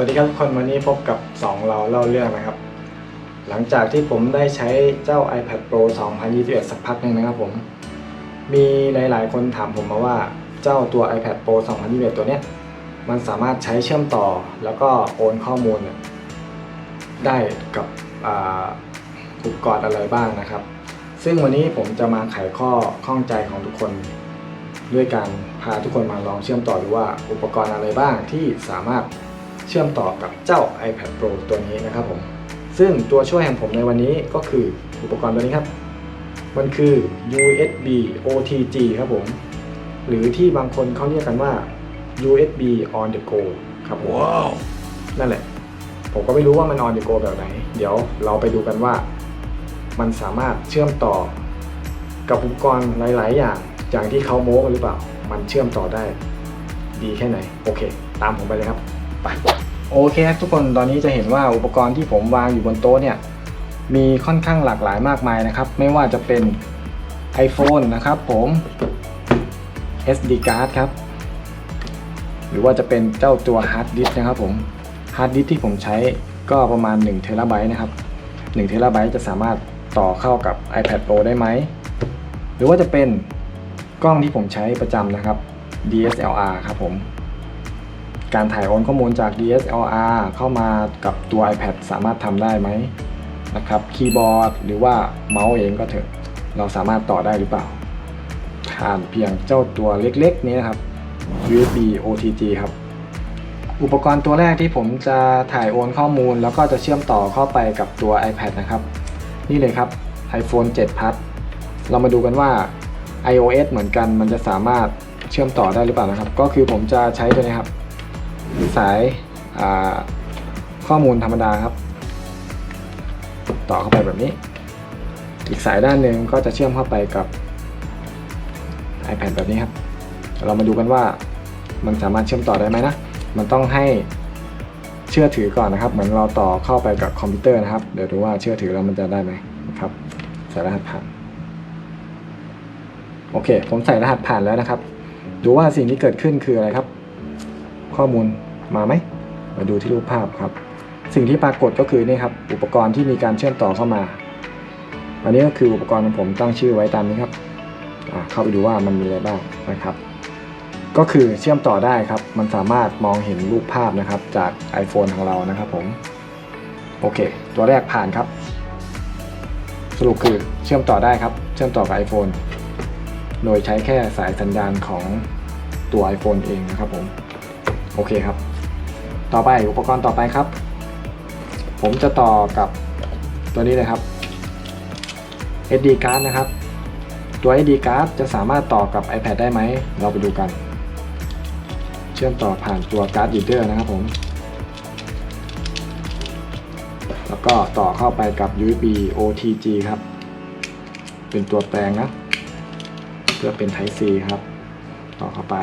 วัสดีครับทุกคนวันนี้พบกับ 2 เราเล่าเรื่องนะครับ หลังจากที่ผมได้ใช้เจ้า iPad Pro 2021 สักพักหนึ่งนะครับผม มีหลายๆ คนถามผมมาว่าเจ้าตัว iPad Pro 2021 ตัวเนี้ย มันสามารถใช้เชื่อมต่อแล้วก็โอนข้อมูล ได้กับอุปกรณ์อะไรบ้างนะครับ ซึ่งวันนี้ผมจะมาไขข้อข้องใจของทุกคนด้วยการพาทุกคนมาลองเชื่อมต่อดูว่าอุปกรณ์อะไรบ้างที่สามารถ เชื่อมต่อกับเจ้า iPad Pro ตัวนี้นะครับผมซึ่งตัวช่วยของผมในวันนี้ก็คืออุปกรณ์ตัวนี้ครับ มันคือ USB OTG ครับผม หรือที่บางคนเขาเรียกกันว่า USB on the go ครับผมนั่นแหละ ผมก็ไม่รู้ว่ามัน on the go แบบไหน เดี๋ยวเราไปดูกันว่า มันสามารถเชื่อมต่อ กับอุปกรณ์หลาย ๆ อย่าง อย่างที่เขาโม้กันหรือเปล่า มันเชื่อมต่อได้ ดีแค่ไหน โอเค ตามผมไปเลยครับ ไปโอเคครับทุกคนตอนนี้จะเห็นว่าอุปกรณ์ที่ผมวางอยู่บนโต๊ะเนี่ยมีค่อนข้างหลากหลายมากมายนะครับ ไม่ว่าจะเป็น iPhone นะครับผม SD card ครับ หรือว่าจะเป็นเจ้าตัว hard disk นะครับผม hard disk ที่ผมใช้ก็ประมาณ1 t b นะครับ1 t b จะสามารถต่อเข้ากับ iPad Pro ได้ไหม หรือว่าจะเป็นกล้องที่ผมใช้ประจำนะครับ DSLR ครับผม การถ่ายโอนข้อมูลจาก DSLR เข้ามากับตัว iPad สามารถทำได้ไหมนะครับคีย์บอร์ดหรือว่าเมาส์เองก็เถอะ เราสามารถต่อได้หรือเปล่าผ่านเพียงเจ้าตัวเล็กๆ นี้นะครับ USB OTG ครับ อุปกรณ์ตัวแรกที่ผมจะถ่ายโอนข้อมูล แล้วก็จะเชื่อมต่อเข้าไปกับตัว iPad นะครับ นี่เลยครับ iPhone 7 Plus เรามาดูกันว่า iOS เหมือนกันมันจะสามารถเชื่อมต่อได้หรือเปล่านะครับ ก็คือผมจะใช้ตัวนี้ครับ สายาข้อมูลธรรมดาครับ ต่อเข้าไปแบบนี้ อีกสายด้านหนึ่งก็จะเชื่อมเข้าไปกับ iPad แบบนี้ครับ เรามาดูกันว่ามันสามารถเชื่อมต่อได้ไหมนะ มันต้องให้เชื่อถือก่อนนะครับ เหมือนเราต่อเข้าไปกับคอมพิวเตอร์นะครับ เดี๋ยวดูว่าเชื่อถือแล้วมันจะได้ไหมครับ ใส่รหัสผ่าน โอเค ผมใส่รหัสผ่านแล้วนะครับ ดูว่าสิ่งที่เกิดขึ้นคืออะไรครับ ข้อมูลมาไหม มาดูที่รูปภาพครับ สิ่งที่ปรากฏก็คือนี่ครับอุปกรณ์ที่มีการเชื่อมต่อเข้ามา อันนี้ก็คืออุปกรณ์ของผมตั้งชื่อไว้ตามนี้ครับเข้าไปดูว่ามันมีอะไรบ้างนะครับ ก็คือเชื่อมต่อได้ครับ มันสามารถมองเห็นรูปภาพนะครับจาก iPhone ของเรานะครับผมโอเค ตัวแรกผ่านครับ สรุปคือเชื่อมต่อได้ครับ เชื่อมต่อกับ iPhone โดยใช้แค่สายสัญญาณของตัว iPhone เองนะครับผม โอเคครับ ต่อไปอุปกรณ์ต่อไปครับ ผมจะต่อกับตัวนี้เลยครับ SD card นะครับ ตัว SD card จะสามารถต่อกับ iPad ได้ไหม เราไปดูกัน เชื่อมต่อผ่านตัว card reader นะครับผม แล้วก็ต่อเข้าไปกับ USB OTG ครับ เป็นตัวแปลงนะ เพื่อเป็น Type C ครับ ต่อเข้าไป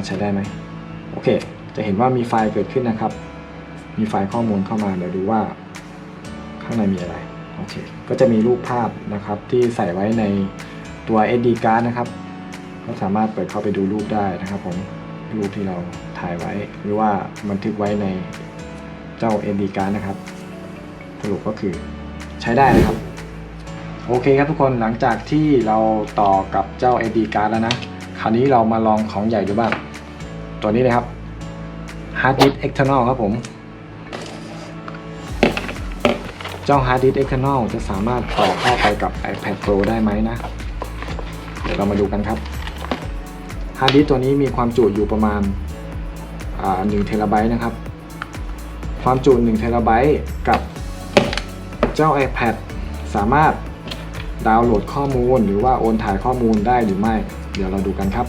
ารถใช้ได้ไหมโอเค จะเห็นว่ามีไฟล์เกิดขึ้นนะครับ มีไฟล์ข้อมูลเข้ามาเดี๋ยวดูว่า ข้างในมีอะไรโอเคก็จะมีรูปภาพนะครับที่ใส่ไว้ในตัว SD card นะครับ ก็สามารถเปิดเข้าไปดูรูปได้นะครับผมรูปที่เราถ่ายไว้ หรือว่าบันทึกไว้ในเจ้า SD card นะครับ สรุปก็คือใช้ได้นะครับ โอเคครับทุกคนหลังจากที่เราต่อกับเจ้า SD card แล้วนะ คราวนี้เรามาลองของใหญ่ดูบ้าง ตัวนี้เลยครับ Hard Disk External ครับผม เจ้า Hard Disk External จะสามารถต่อเข้าไปกับ iPad Pro ได้ไหมนะ เดี๋ยวเรามาดูกันครับ Hard Disk ตัวนี้มีความจุอยู่ประมาณ1เทราไบต์นะครับ ความจุ1เทราไบต์กับเจ้า iPad สามารถดาวน์โหลดข้อมูลหรือว่าโอนถ่ายข้อมูลได้หรือไม่ เดี๋ยวเราดูกันครับ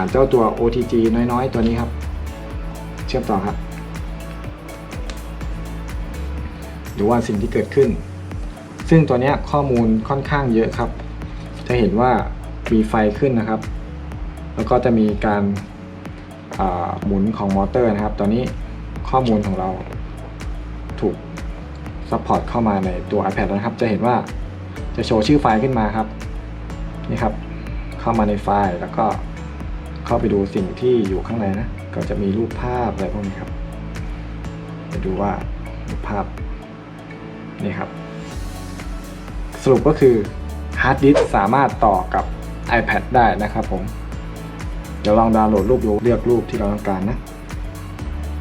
ผ่านเจ้าตัว OTG น้อยๆ ตัวนี้ครับ เชื่อมต่อครับดูว่าสิ่งที่เกิดขึ้น ซึ่งตัวนี้ข้อมูลค่อนข้างเยอะครับ จะเห็นว่ามีไฟขึ้นนะครับ แล้วก็จะมีการาหมุนของมอเตอร์นะครับ ตอนนี้ข้อมูลของเราถูกซัพพอร์ตเข้ามาในตัว iPad แล้วนะครับ จะเห็นว่าจะโชว์ชื่อไฟล์ขึ้นมาครับ นี่ครับ เข้ามาในไฟล์แล้วก็ เข้าไปดูสิ่งที่อยู่ข้างในนะ ก็จะมีรูปภาพอะไรพวกนี้ครับไปดูว่ารูปภาพนี่ครับ สรุปก็คือฮาร์ดดิสสามารถต่อกับ iPad ได้นะครับผม เดี๋ยวลองดาวน์โหลดรูปดูเลือกรูปที่เราต้องการนะ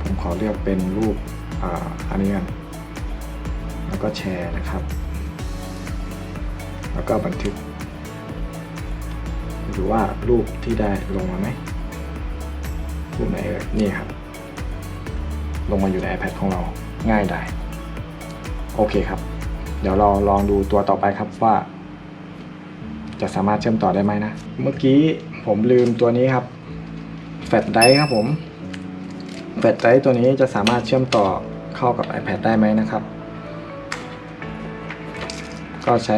ผมขอเลือกเป็นรูปอ,อันนี้กันแล้วก็แชร์นะครับ แล้วก็บันทึก ดูว่ารูปที่ได้ลงมาไหมรูปไหนเอ่ยนี่ครับ ลงมาอยู่ใน iPad ของเราง่ายได้โอเคครับ เดี๋ยวเราลองดูตัวต่อไปครับว่า จะสามารถเชื่อมต่อได้ไหมนะ เมื่อกี้ผมลืมตัวนี้ครับแฟลชไดร์ครับผมแฟลชไดร์ตัวนี้จะสามารถเชื่อมต่อเข้ากับ iPad ได้ไหมนะครับ ก็ใช้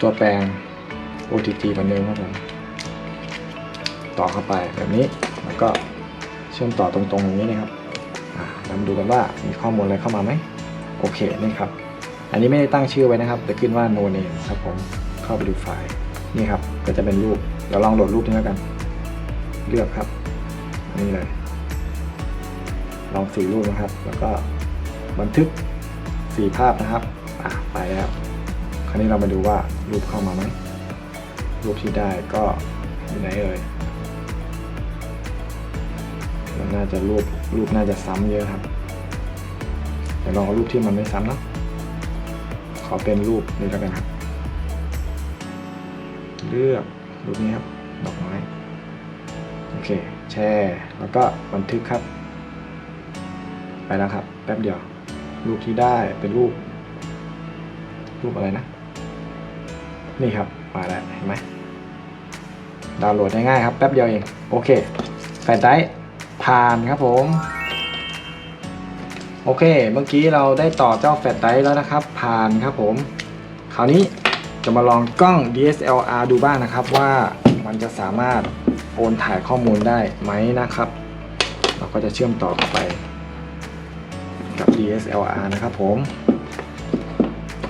ตัวแปลง OTG เหมือนเดิมครับผมต่อเข้าไปแบบนี้แล้วก็เชื่อมต่อตรงๆอย่างนี้นะครับเรามาดูกันว่ามีข้อมูลอะไรเข้ามาไหมโอเคนี่ครับ อันนี้ไม่ได้ตั้งชื่อไว้นะครับ แต่ขึ้นว่า no name ครับผมเข้าไปดูไฟล์นี่ครับ ก็จะเป็นรูปเดี๋ยวลองโหลดรูปนี้แล้วกัน เลือกครับ นี่เลย ลองสีรูปนะครับ แล้วก็บันทึกสีภาพนะครับอะไปแล้ว คราวนี้เรามาดูว่ารูปเข้ามาไหม รูปที่ได้ก็อยู่ไหนเอ่ยมันน่าจะรูปรูปน่าจะซ้ำเยอะครับเดี๋ยวลองเอารูปที่มันไม่ซ้ำเนอะขอเป็นรูปนี้แล้วกันครับ เลือกรูปนี้ครับดอกไม้โอเค แชร์แล้วก็บันทึกครับ ไปแล้วครับ แป๊บเดียว รูปที่ได้เป็นรูป รูปอะไรนะ นี่ครับ มาแล้วเห็นไหมดาวน์โหลดง่ายๆครับแป๊บเดียวเอง โอเคแฟลชไดร์ผ่านครับผม โอเค เมื่อกี้เราได้ต่อเจ้าแฟลชไดร์แล้วนะครับ ผ่านครับผม คราวนี้จะมาลองกล้อง DSLR ดูบ้างนะครับว่ามันจะสามารถโอนถ่ายข้อมูลได้ไหมนะครับ เราก็จะเชื่อมต่อเข้าไปกับ DSLR นะครับผม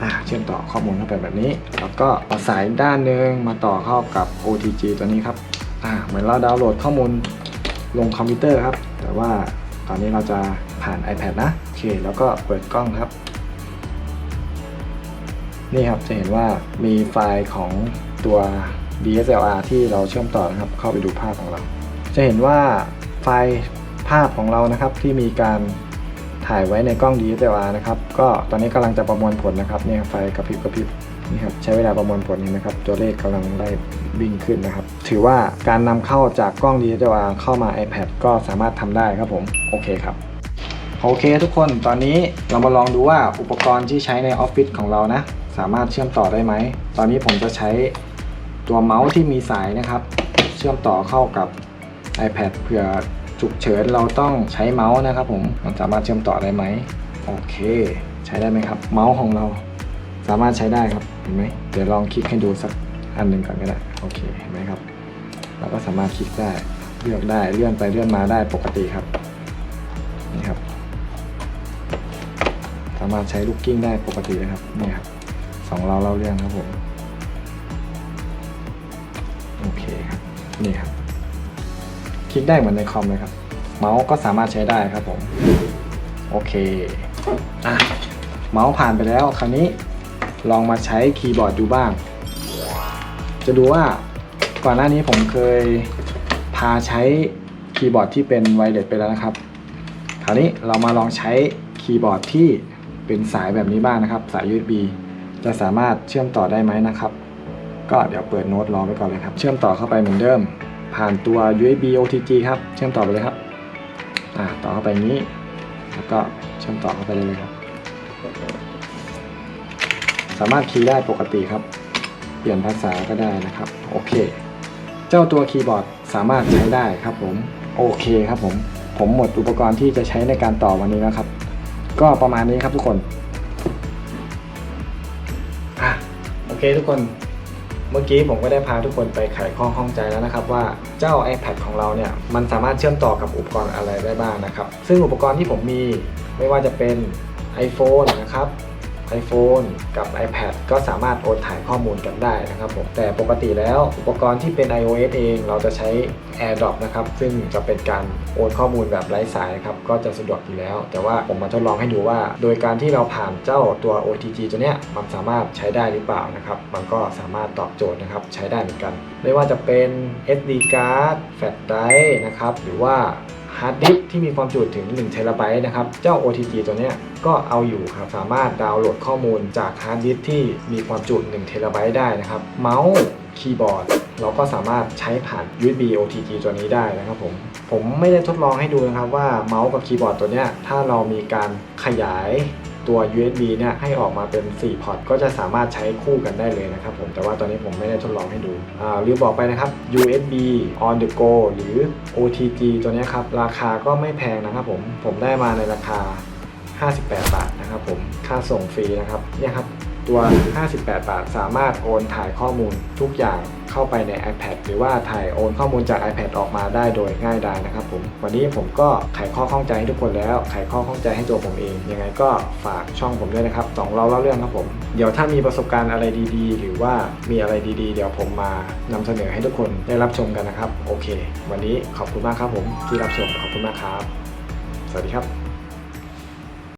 อ่าเชื่อมต่อข้อมูลเข้าไปแบบนี้ แล้วก็เอาสายด้านหนึ่งมาต่อเข้ากับ OTG ตัวนี้ครับอ่าเหมือนเราดาวน์โหลดข้อมูลลงคอมพิวเตอร์ครับ แต่ว่าตอนนี้เราจะผ่าน iPad นะโอเค แล้วก็เปิดกล้องครับ นี่ครับจะเห็นว่ามีไฟล์ของตัว DSLR ที่เราเชื่อมต่อนะครับ เข้าไปดูภาพของเรา จะเห็นว่าไฟล์ภาพของเรานะครับที่มีการ ถ่ายไว้ในกล้อง DSLR นะครับ ก็ตอนนี้กำลังจะประมวลผลนะครับเนี่ยไฟกระพริบกระพริบนี่ครับใช้เวลาประมวลผลเห็นไหมครับ ตัวเลขกำลังไล่วิ่งขึ้นนะครับ ถือว่าการนำเข้าจากกล้อง DSLR เข้ามา iPad ก็สามารถทำได้ครับผมโอเคครับโอเคทุกคนตอนนี้เรามาลองดูว่าอุปกรณ์ที่ใช้ในออฟฟิศของเรานะ สามารถเชื่อมต่อได้ไหม ตอนนี้ผมจะใช้ตัวเมาส์ที่มีสายนะครับ เชื่อมต่อเข้ากับ iPad เผื่อ ฉุกเฉินเราต้องใช้เมาส์นะครับผมมันสามารถเชื่อมต่อได้ไหมโอเค ใช้ได้ไหมครับ เมาส์ของเราสามารถใช้ได้ครับเห็นไหมเดี๋ยวลองคลิกให้ดูสักอันหนึ่งก่อนก็ได้โอเคเห็นไหมครับเราก็สามารถคลิกได้เลือกได้เลื่อนไปเลื่อนมาได้ปกติครับนี่ครับ สามารถใช้ลูกกิ้งได้ปกติเลยครับนี่ครับสองเราเล่าเรื่องครับผมโอเคครับนี่ครับ คลิกได้เหมือนในคอมเลยครับ เมาส์ก็สามารถใช้ได้ครับผม โอเคอะเมาส์ผ่านไปแล้วคราวนี้ลองมาใช้คีย์บอร์ดดูบ้าง จะดูว่าก่อนหน้านี้ผมเคยพาใช้คีย์บอร์ดที่เป็นไวเลสไปแล้วนะครับ คราวนี้เรามาลองใช้คีย์บอร์ดที่เป็นสายแบบนี้บ้างนะครับ สาย USB จะสามารถเชื่อมต่อได้ไหมนะครับ ก็เดี๋ยวเปิดโน้ตรอไว้ก่อนเลยครับ เชื่อมต่อเข้าไปเหมือนเดิม ผ่านตัว USB OTG ครับ เชื่อมต่อไปเลยครับ อ่า ต่อเข้าไปอย่างนี้ แล้วก็เชื่อมต่อเข้าไปเลยครับ สามารถคีย์ได้ปกติครับ เปลี่ยนภาษาก็ได้นะครับ โอเค เจ้าตัวคีย์บอร์ดสามารถใช้ได้ครับผม โอเคครับผม ผมหมดอุปกรณ์ที่จะใช้ในการต่อวันนี้แล้วครับ ก็ประมาณนี้ครับทุกคน อะ โอเคทุกคน เมื่อกี้ผมก็ได้พาทุกคนไปไขข้อข้องใจแล้วนะครับ ว่าเจ้า iPad ของเราเนี่ยมันสามารถเชื่อมต่อกับอุปกรณ์อะไรได้บ้างนะครับ ซึ่งอุปกรณ์ที่ผมมีไม่ว่าจะเป็น iPhone นะครับ iPhone กับ iPad ก็สามารถโอนถ่ายข้อมูลกันได้นะครับผมแต่ปกติแล้วอุปกรณ์ที่เป็น iOS เองเราจะใช้ AirDrop นะครับซึ่งจะเป็นการโอนข้อมูลแบบไร้สายนะครับก็จะสะดวกอยู่แล้ว แต่ว่าผมมาทดลองให้ดูว่า โดยการที่เราผ่านเจ้าตัว OTG ตัวเนี้ยมันสามารถใช้ได้หรือเปล่านะครับมันก็สามารถตอบโจทย์นะครับใช้ได้เหมือนกัน ไม่ว่าจะเป็น SD card Flash Drive นะครับหรือว่า ฮาร์ดดิสที่มีความจุถึง1เทราไบต์นะครับ เจ้า OTG ตัวนี้ก็เอาอยู่ครับ สามารถดาวน์โหลดข้อมูลจากฮาร์ดดิสที่มีความจุ1เทราไบต์ได้นะครับ เมาส์คีย์บอร์ดเราก็สามารถใช้ผ่าน USB OTG ตัวนี้ได้นะครับผม ผมไม่ได้ทดลองให้ดูนะครับว่าเมาส์กับคีย์บอร์ดตัวนี้ถ้าเรามีการขยาย ตัว USB เนี่ยให้ออกมาเป็น 4 พอร์ต ก็จะสามารถใช้คู่กันได้เลยนะครับผม แต่ว่าตอนนี้ผมไม่ได้ทดลองให้ดูอ่าลืมบอกไปนะครับ USB on the go หรือ OTG ตัวนี้ครับ ราคาก็ไม่แพงนะครับผม ผมได้มาในราคา 58 บาทนะครับผม ค่าส่งฟรีนะครับ เนี่ยครับ ตัว 58 บาท สามารถโอนถ่ายข้อมูลทุกอย่าง เข้าไปใน iPad หรือว่าถ่ายโอนข้อมูลจาก iPad ออกมาได้โดยง่ายดายนะครับผม วันนี้ผมก็ไขข้อข้องใจให้ทุกคนแล้ว ไขข้อข้องใจให้ตัวผมเอง ยังไงก็ฝากช่องผมด้วยนะครับสองเราเล่าเรื่องครับผม เดี๋ยวถ้ามีประสบการณ์อะไรดีๆ หรือว่ามีอะไรดีๆ เดี๋ยวผมมานำเสนอให้ทุกคนได้รับชมกันนะครับ โอเค วันนี้ขอบคุณมากครับผมที่รับชมขอบคุณมากครับ สวัสดีครับ